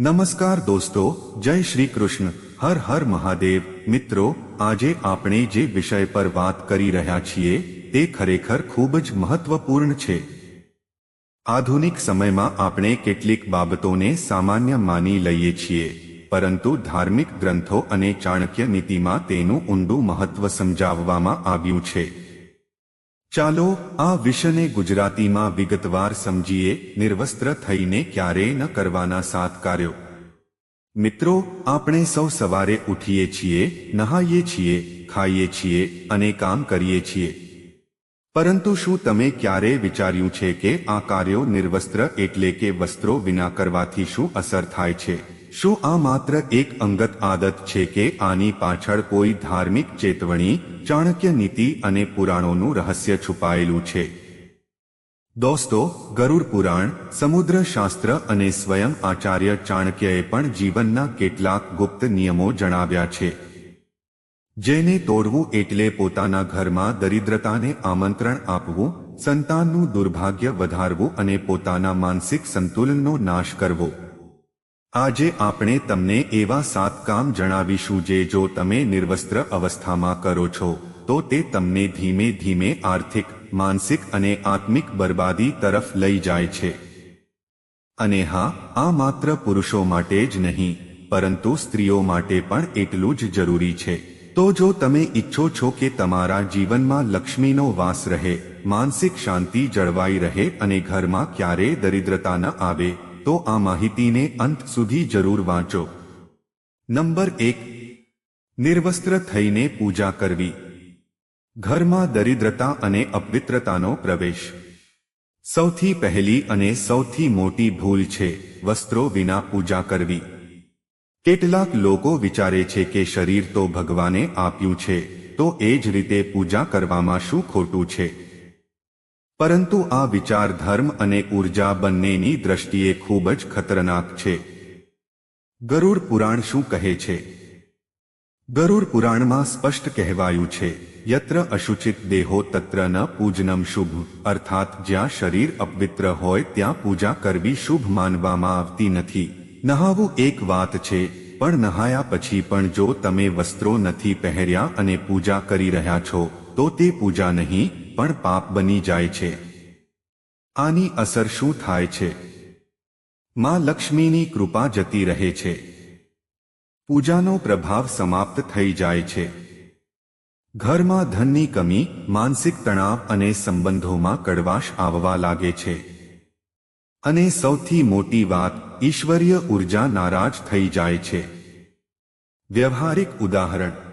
નમસ્કાર દોસ્તો, જય શ્રી કૃષ્ણ. હર હર મહાદેવ. મિત્રો, આજે આપણે જે વિષય પર વાત કરી રહ્યા છીએ, તે ખરેખર ખૂબ જ મહત્વપૂર્ણ છે. આધુનિક સમયમાં આપણે કેટલીક બાબતોને સામાન્ય માની લઈએ છીએ, પરંતુ ધાર્મિક ગ્રંથો અને ચાણક્ય નીતિમાં તેનું ઊંડું મહત્વ સમજાવવામાં આવ્યું છે. ચાલો આ વિષયને ગુજરાતીમાં વિગતવાર સમજીએ, નિર્વસ્ત્ર થઈને ક્યારેય ન કરવાના સાત કાર્યો. મિત્રો, આપણે સૌ સવારે ઉઠીએ છીએ, નહાઈએ છીએ, ખાઈએ છીએ અને કામ કરીએ છીએ. પરંતુ શું તમે ક્યારે વિચાર્યું છે કે આ કાર્યો નિર્વસ્ત્ર એટલે કે વસ્ત્રો વિના કરવાથી શું અસર થાય છે? શું આ માત્ર એક અંગત આદત છે કે આની પાછળ કોઈ ધાર્મિક ચેતવણી, ચાણક્ય નીતિ અને પુરાણોનું રહસ્ય છુપાયેલું છે? દોસ્તો, ગરુડ પુરાણ, સમુદ્ર શાસ્ત્ર અને સ્વયં આચાર્ય ચાણક્યએ પણ જીવનના કેટલાક ગુપ્ત નિયમો જણાવ્યા છે. જેને તોડવું એટલે પોતાના ઘરમાં દરિદ્રતાને આમંત્રણ આપવું, સંતાનનું દુર્ભાગ્ય વધારવું અને પોતાના માનસિક સંતુલનનો નાશ કરવો. આજે આપણે તમને એવા સાત કામ જણાવીશું જે જો તમે નિર્વસ્ત્ર અવસ્થામાં કરો છો, તો તે તમને ધીમે ધીમે આર્થિક, માનસિક અને આત્મિક બરબાદી તરફ લઈ જાય છે. અને હા, આ માત્ર પુરુષો માટે જ નહીં, પરંતુ સ્ત્રીઓ માટે પણ એટલું જ જરૂરી છે. તો જો તમે ઈચ્છો છો કે તમારા જીવનમાં લક્ષ્મીનો વાસ રહે, માનસિક શાંતિ જળવાઈ રહે અને ઘરમાં ક્યારેય દરિદ્રતા ન આવે તો આ માહિતીને અંત સુધી જરૂર વાંચો. નંબર એક. નિર્વસ્ત્ર થઈને પૂજા કરવી. ઘરમાં દરિદ્રતા અને અપવિત્રતાનો પ્રવેશ. સૌથી પહેલી અને સૌથી મોટી ભૂલ છે વસ્ત્રો વિના પૂજા કરવી. કેટલાક લોકો વિચારે છે કે શરીર તો ભગવાને આપ્યું છે, તો એ જ રીતે પૂજા કરવામાં શું ખોટું છે? પરંતુ આ વિચાર ધર્મ અને ઊર્જા બંનેની દ્રષ્ટિએ ખૂબ જ ખતરનાક છે. ગરુડ પુરાણ શું કહે છે? ગરુડ પુરાણમાં સ્પષ્ટ કહેવાયું છે, યત્ર અશુચિત દેહો તત્ર ન પૂજનમ શુભ, અર્થાત જ્યાં શરીર અપવિત્ર હોય ત્યાં પૂજા કરવી શુભ માનવામાં આવતી નથી. નહાવું એક વાત છે, પણ નહાયા પછી પણ જો તમે વસ્ત્રો નથી પહેર્યા અને પૂજા કરી રહ્યા છો, તો તે પૂજા નહીં પણ પાપ બની જાય છે. આની અસર શું થાય છે? માં લક્ષ્મીની કૃપા જતી રહે છે. પૂજાનો પ્રભાવ સમાપ્ત થઈ જાય છે. ઘરમાં ધનની કમી, માનસિક તણાવ અને સંબંધોમાં કડવાશ આવવા લાગે છે. અને સૌથી મોટી વાત, ઈશ્વરીય ઊર્જા નારાજ થઈ જાય છે. વ્યવહારિક ઉદાહરણ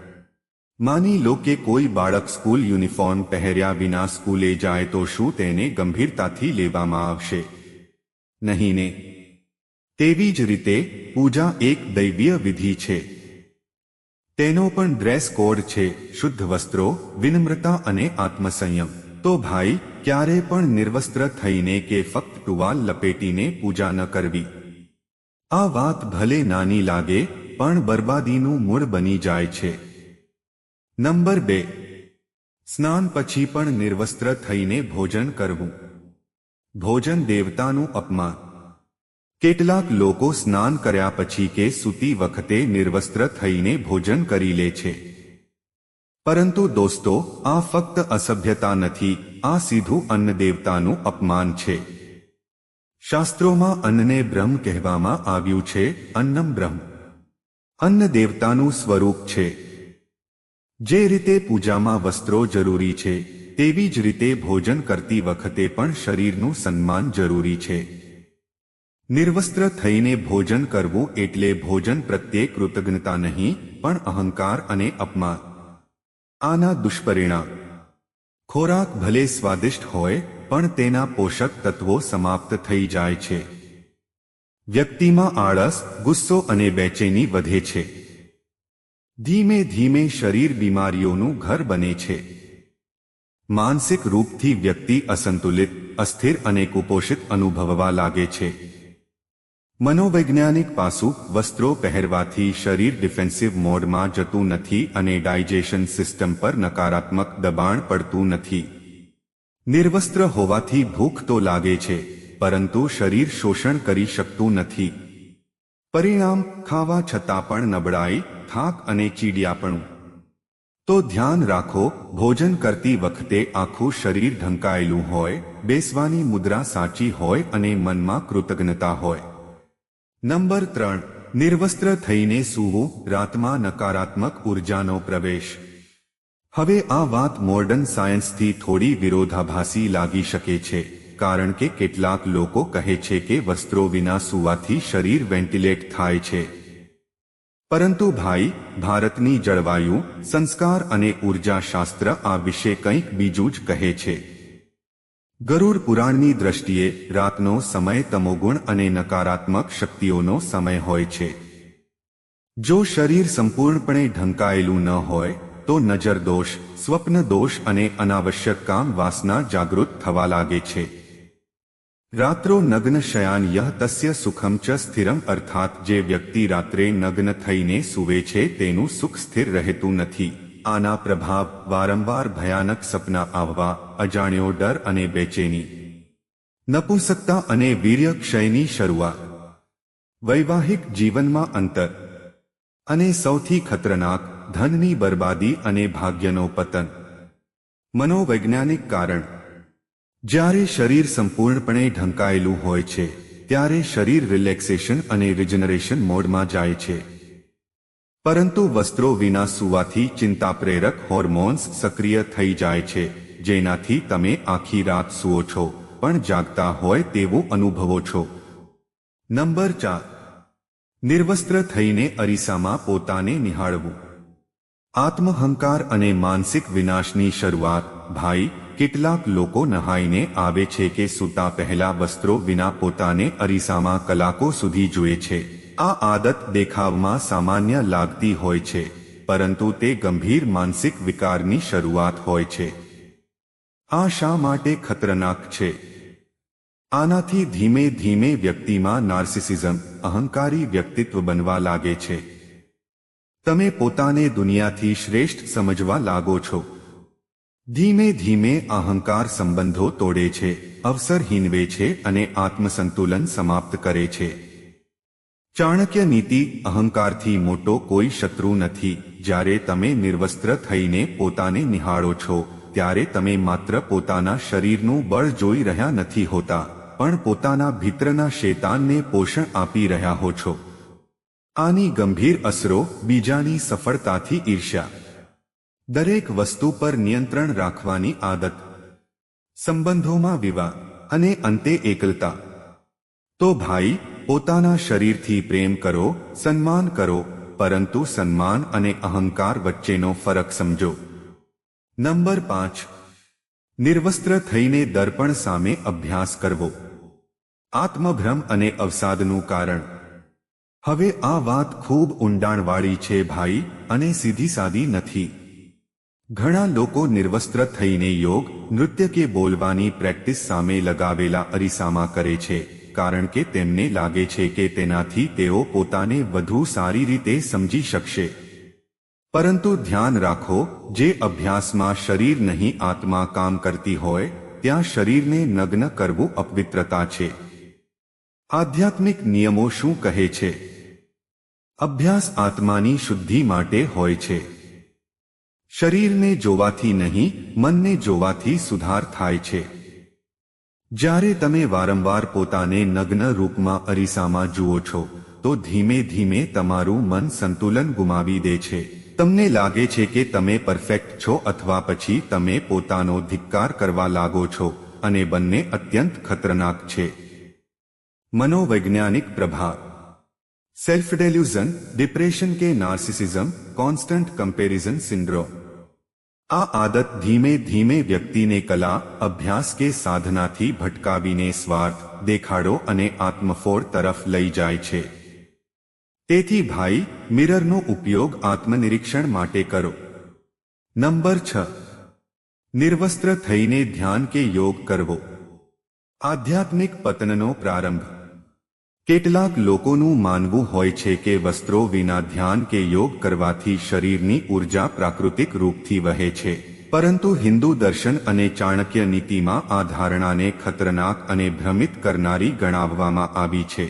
માની લો કે કોઈ બાળક સ્કૂલ યુનિફોર્મ પહેર્યા વિના સ્કૂલે જાય તો શું તેને ગંભીરતાથી લેવામાં આવશે? નહીં ને. તેવી જ રીતે પૂજા એક દૈવીય વિધિ છે. તેનો પણ ડ્રેસ કોડ છે, શુદ્ધ વસ્ત્રો, વિનમ્રતા અને આત્મસંયમ. તો ભાઈ, ક્યારે પણ નિર્વસ્ત્ર થઈને કે ફક્ત ટુવાલ લપેટીને પૂજા ન કરવી. આ વાત ભલે નાની લાગે, પણ બરબાદીનું મૂળ બની જાય છે. નંબર બે. સ્નાન પછી પણ નિર્વસ્ત્ર થઈને ભોજન કરવું. ભોજન દેવતાનું અપમાન. કેટલાક લોકો સ્નાન કર્યા પછી કે સૂતી વખતે નિર્વસ્ત્ર થઈને ભોજન કરી લે છે. પરંતુ દોસ્તો, આ ફક્ત અસભ્યતા નથી, આ સીધું અન્ન દેવતાનું અપમાન છે. શાસ્ત્રોમાં અન્નને બ્રહ્મ કહેવામાં આવ્યું છે, અન્નમ બ્રહ્મ. અન્ન દેવતાનું સ્વરૂપ છે. જે રીતે પૂજામાં વસ્ત્રો જરૂરી છે, તેવી જ રીતે ભોજન કરતી વખતે પણ શરીરનું સન્માન જરૂરી છે. નિર્વસ્ત્ર થઈને ભોજન કરવું એટલે ભોજન પ્રત્યે કૃતજ્ઞતા નહીં, પણ અહંકાર અને અપમાન. આના દુષ્પરિણામ. ખોરાક ભલે સ્વાદિષ્ટ હોય, પણ તેના પોષક તત્વો સમાપ્ત થઈ જાય છે. વ્યક્તિમાં આળસ, ગુસ્સો અને બેચેની વધે છે. ધીમે ધીમે શરીર બીમારીઓનું ઘર બને છે. માનસિક રૂપથી વ્યક્તિ અસંતુલિત, અસ્થિર અને કુપોષિત અનુભવવા લાગે છે. મનોવૈજ્ઞાનિક પાસું વસ્ત્રો પહેરવાથી શરીર ડિફેન્સિવ મોડમાં જતું નથી અને ડાયજેશન સિસ્ટમ પર નકારાત્મક દબાણ પડતું નથી. નિર્વસ્ત્ર હોવાથી ભૂખ તો લાગે છે, પરંતુ શરીર શોષણ કરી શકતું નથી. પરિણામ ખાવા છતાં પણ નબળાઈ, થાક અને ચીડિયાપણું. તો ધ્યાન રાખો, ભોજન કરતી વખતે આખું શરીર ઢંકાયેલું હોય, બેસવાની મુદ્રા સાચી હોય અને મનમાં કૃતજ્ઞતા હોય. નંબર ત્રણ, નિર્વસ્ત્ર થઈને સૂવું, રાતમાં નકારાત્મક ઉર્જાનો પ્રવેશ. હવે આ વાત મોર્ડન સાયન્સથી થોડી વિરોધાભાસી લાગી શકે છે. કારણ કે કેટલાક લોકો કહે છે કે વસ્ત્રો વિના સૂવાથી શરીર વેન્ટિલેટ થાય છે. પરંતુ ભાઈ, ભારતની જળવાયુ, સંસ્કાર અને ઉર્જાશાસ્ત્ર આ વિશે કંઈક બીજું જ કહે છે. ગરુડ પુરાણની દ્રષ્ટિએ રાતનો સમય તમોગુણ અને નકારાત્મક શક્તિઓનો સમય હોય છે. જો શરીર સંપૂર્ણપણે ઢંકાયેલું ન હોય, તો નજર દોષ સ્વપ્ન દોષ અને અનાવશ્યક કામ વાસના જાગૃત થવા લાગે છે. રાત્રો નગ્ન શયાન યહ તસ્ય સુખમ ચ સ્થિરમ અર્થાત જે વ્યક્તિ રાત્રે નગ્ન થઈને સૂવે છે તેનું સુખ સ્થિર રહેતું નથી આના પ્રભાવ વારંવાર ભયાનક સપના આવવા અજાણ્યો ડર અને બેચેની નપુંસકતા અને વીર્ય ક્ષયની શરૂઆત વૈવાહિક જીવનમાં અંતર અને સૌથી ખતરનાક ધનની બરબાદી અને ભાગ્યનો પતન મનોવૈજ્ઞાનિક કારણ જ્યારે શરીર સંપૂર્ણપણે ઢંકાયેલું હોય છે, ત્યારે શરીર રિલેક્સેશન અને રિજનરેશન મોડમાં જાય છે. પરંતુ વસ્ત્રો વિના સુવાથી ચિંતા પ્રેરક હોર્મોન્સ સક્રિય થઈ જાય છે, જેનાથી તમે આખી રાત સુઓ છો, પણ જાગતા હોય તેવું અનુભવો છો. નંબર ચાર. નિર્વસ્ત્ર થઈને અરીસામાં પોતાને નિહાળવું. આત્મહંકાર અને માનસિક વિનાશની શરૂઆત ભાઈ કેટલાક લોકો નહાઈને આવે છે કે સૂતા પહેલા વસ્ત્રો વિના પોતાને અરીસામાં કલાકો સુધી જુએ છે. આ આદત દેખાવમાં સામાન્ય લાગતી હોય છે, પરંતુ તે ગંભીર માનસિક વિકારની શરૂઆત હોય છે. આ શા માટે ખતરનાક છે? આનાથી ધીમે ધીમે વ્યક્તિમાં નાર્સિસિઝમ અહંકારી વ્યક્તિત્વ બનવા લાગે છે. તમે પોતાને દુનિયાથી શ્રેષ્ઠ સમજવા લાગો છો. ધીમે ધીમે અહંકાર સંબંધો તોડે છે, અવસર હીનવે છે અને આત્મસંતુલન સમાપ્ત કરે છે. ચાણક્ય નીતિ અહંકારથી મોટો કોઈ શત્રુ નથી. જ્યારે તમે નિર્વસ્ત્ર થઈને પોતાને નિહાળો છો, ત્યારે તમે માત્ર પોતાના શરીરનું બળ જોઈ રહ્યા નથી હોતા, પણ પોતાના ભીતરના શેતાનને પોષણ આપી રહ્યા હો છો. આની ગંભીર અસરો બીજાની સફળતાથી ઈર્ષ્યા. દરેક વસ્તુ પર નિયંત્રણ રાખવાની આદત, સંબંધોમાં વિવાહ અને અંતે એકલતા. તો ભાઈ, પોતાના શરીરથી પ્રેમ કરો, સન્માન કરો, પરંતુ સન્માન અને અહંકાર વચ્ચેનો ફરક સમજો. નંબર પાંચ, નિર્વસ્ત્ર થઈને દર્પણ સામે અભ્યાસ કરવો. આત્મભ્રમ અને અવસાદનું કારણ. હવે આ વાત ખૂબ ઊંડાણવાળી છે ભાઈ અને સીધી સાદી નથી. ઘણા લોકો નિર્વસ્ત્ર થઈને યોગ, નૃત્ય કે બોલવાની પ્રેક્ટિસ સામે લગાવેલા અરીસામાં કરે છે, કારણ કે તેમને લાગે છે કે તેનાથી તેઓ પોતાને વધુ સારી રીતે સમજી શકશે. પરંતુ ધ્યાન રાખો, જે અભ્યાસમાં શરીર નહીં આત્મા કામ કરતી હોય, ત્યાં શરીરને નગ્ન કરવું અપવિત્રતા છે. આધ્યાત્મિક નિયમો શું કહે છે? અભ્યાસ આત્માની શુદ્ધિ માટે હોય છે. શરીરને જોવાથી નહીં, મનને જોવાથી સુધાર થાય છે. જ્યારે તમે વારંવાર પોતાને નગ્ન રૂપમાં અરીસામાં જુઓ છો, તો ધીમે ધીમે તમારું મન સંતુલન ગુમાવી દે છે. તમને લાગે છે કે તમે પરફેક્ટ છો અથવા પછી તમે પોતાનો ધિક્કાર કરવા લાગો છો, અને બંને અત્યંત ખતરનાક છે. મનોવૈજ્ઞાનિક પ્રભાવ સેલ્ફ ડેલ્યુઝન ડિપ્રેશન કે નાર્સિસિઝમ, કોન્સ્ટન્ટ કમ્પેરિઝન સિન્ડ્રોમ. આ આદત ધીમે ધીમે વ્યક્તિને કલા, અભ્યાસ કે સાધનાથી ભટકાવીને સ્વાર્થ, દેખાડો અને આત્મફોડ તરફ લઈ જાય છે. તેથી ભાઈ, મિરરનો ઉપયોગ આત્મનિરીક્ષણ માટે કરો. નંબર છ. નિર્વસ્ત્ર થઈને ધ્યાન કે યોગ કરવો. આધ્યાત્મિક પતનનો પ્રારંભ. કેટલાક લોકોનું માનવું હોય છે કે વસ્ત્રો વિના ધ્યાન કે યોગ કરવાથી શરીરની ઊર્જા પ્રાકૃતિક રૂપથી વહે છે. પરંતુ હિન્દુ દર્શન અને ચાણક્ય નીતિમાં આ ધારણાને ખતરનાક અને ભ્રમિત કરનારી ગણાવવામાં આવી છે.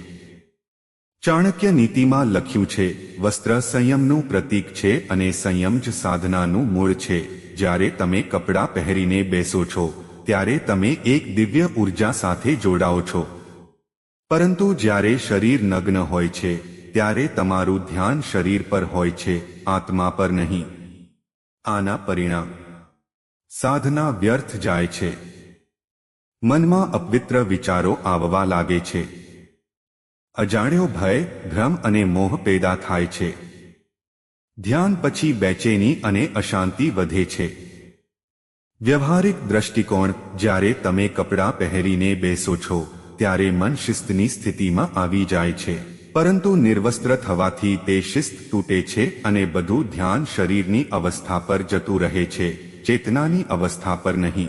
ચાણક્ય નીતિમાં લખ્યું છે, વસ્ત્ર સંયમનું પ્રતીક છે અને સંયમ જ સાધનાનું મૂળ છે. જ્યારે તમે કપડાં પહેરીને બેસો છો, ત્યારે તમે એક દિવ્ય ઊર્જા સાથે જોડાઓ છો. પરંતુ જ્યારે શરીર નગ્ન હોય છે, ત્યારે તમારું ધ્યાન શરીર પર હોય છે, આત્મા પર નહીં. આના પરિણામ. સાધના વ્યર્થ જાય છે. મનમાં અપવિત્ર વિચારો આવવા લાગે છે. અજાણ્યો ભય, ભ્રમ અને મોહ પેદા થાય છે. ધ્યાન પછી બેચેની અને અશાંતિ વધે છે. વ્યવહારિક દ્રષ્ટિકોણ, જ્યારે તમે કપડાં પહેરીને બેસો છો ત્યારે મન શિસ્તની સ્થિતિમાં આવી જાય છે. પરંતુ નિર્વસ્ત્ર થવાથી તે શિસ્ત તૂટે છે અને બધું ધ્યાન શરીરની અવસ્થા પર જતું રહે છે, ચેતનાની અવસ્થા પર નહીં.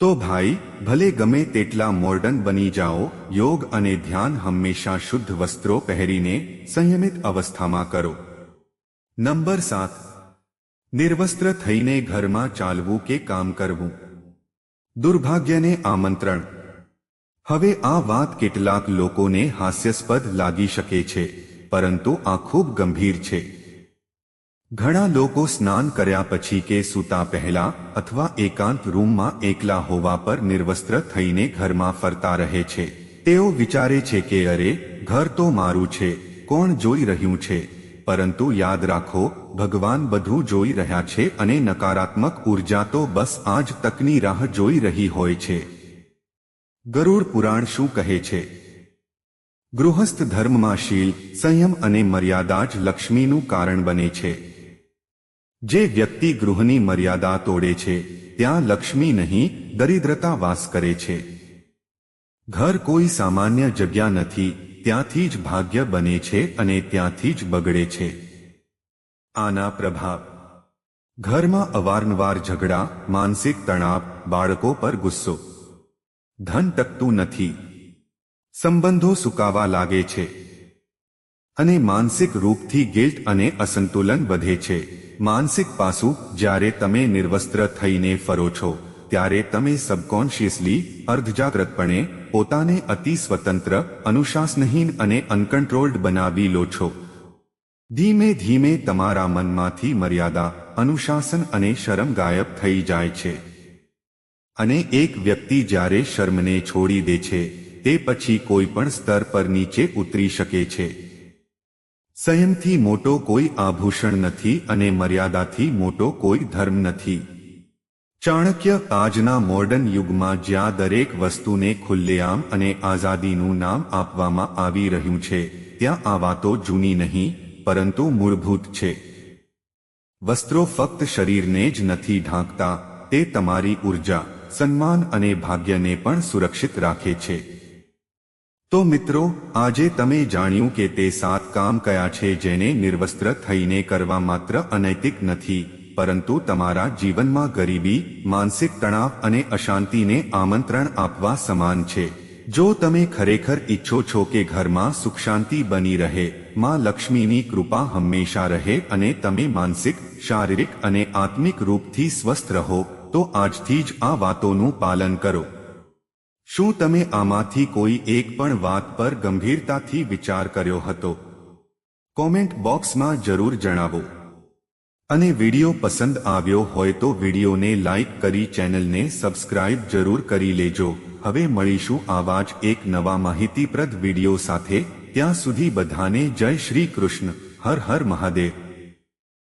તો ભાઈ, ભલે ગમે તેટલા મોર્ડન બની જાઓ, યોગ અને ધ્યાન હંમેશા શુદ્ધ વસ્ત્રો પહેરીને સંયમિત અવસ્થામાં કરો. નંબર સાત. નિર્વસ્ત્ર થઈને ઘરમાં ચાલવું કે કામ કરવું? દુર્ભાગ્યને આમંત્રણ. હવે આ વાત કેટલાક લોકોને હાસ્યાસ્પદ લાગી શકે છે, પરંતુ આ ખૂબ ગંભીર છે. ઘણા લોકો સ્નાન કર્યા પછી કે સૂતા પહેલા અથવા એકાંત રૂમમાં એકલા હોવા પર નિર્વસ્ત્ર થઈને ઘરમાં ફરતા રહે છે. તેઓ વિચારે છે કે, અરે, ઘર તો મારું છે, કોણ જોઈ રહ્યું છે? પરંતુ યાદ રાખો, ભગવાન બધું જોઈ રહ્યા છે અને નકારાત્મક ઊર્જા તો બસ આ જ તકની રાહ જોઈ રહી હોય છે. ગરુડ પુરાણ શું કહે છે? ગૃહસ્થ ધર્મમાં શીલ સંયમ અને મર્યાદા જ લક્ષ્મીનું કારણ બને છે. જે વ્યક્તિ ગૃહની મર્યાદા તોડે છે, ત્યાં લક્ષ્મી નહીં, દરિદ્રતા વાસ કરે છે. ઘર કોઈ સામાન્ય જગ્યા નથી, ત્યાંથી જ ભાગ્ય બને છે અને ત્યાંથી જ બગડે છે. આના પ્રભાવ. ઘરમાં અવારનવાર ઝઘડા, માનસિક તણાવ, બાળકો પર ગુસ્સો. ધન ટકતું નથી. સંબંધો સુકાવા લાગે છે. અને માનસિક રૂપથી ગિલ્ટ અને અસંતુલન વધે છે. માનસિક પાસું જ્યારે તમે નિર્વસ્ત્ર થઈને ફરો છો, ત્યારે તમે સબકોન્શિયસલી, અર્ધજાગ્રતપણે, પોતાને અતિ સ્વતંત્ર, અનુશાસનહીન અને અનકન્ટ્રોલ્ડ બનાવી લો છો. ધીમે ધીમે તમારા મનમાંથી મર્યાદા, અનુશાસન અને શરમ ગાયબ થઈ જાય છે. અને એક વ્યક્તિ જ્યારે શર્મને છોડી દે છે, તે પછી કોઈ પણ સ્તર પર નીચે ઉતરી શકે છે. સંયમથી મોટો કોઈ આભૂષણ નથી અને મર્યાદાથી મોટો કોઈ ધર્મ નથી. ચાણક્ય આજના મોર્ડન યુગમાં જ્યાં દરેક વસ્તુને ખુલ્લેઆમ અને આઝાદીનું નામ આપવામાં આવી રહ્યું છે, ત્યાં આ વાતો જૂની નહીં, પરંતુ મૂળભૂત છે. વસ્ત્રો ફક્ત શરીરને જ નથી ઢાંકતા, તે તમારી ઊર્જા. સન્માન અને ભાગ્યને પણ સુરક્ષિત રાખે છે. તો મિત્રો, આજે તમે જાણ્યું કે તે સાત કામ કયા છે જેને નિર્વસ્ત્ર થઈને કરવા માત્ર અનૈતિક નથી, પરંતુ તમારા જીવનમાં ગરીબી, માનસિક તણાવ અને અશાંતિને આમંત્રણ આપવા સમાન છે. જો તમે ખરેખર ઈચ્છો છો કે ઘરમાં સુખ શાંતિ બની રહે, માં લક્ષ્મીની કૃપા હંમેશા રહે અને તમે માનસિક, શારીરિક અને આત્મિક રૂપથી સ્વસ્થ રહો તો આજથી જ આ વાતોનું પાલન કરો. શું તમે આમાંથી કોઈ એક પણ વાત પર ગંભીરતાથી વિચાર કર્યો હતો? કોમેન્ટ બોક્સમાં જરૂર જણાવો. અને વીડિયો પસંદ આવ્યો હોય તો વિડીયોને લાઇક કરી ચેનલને સબસ્ક્રાઇબ જરૂર કરી લેજો. હવે મળીશું આવા જ એક નવા માહિતીપ્રદ વિડિયો સાથે. ત્યાં સુધી બધાને જય શ્રી કૃષ્ણ. હર હર મહાદેવ.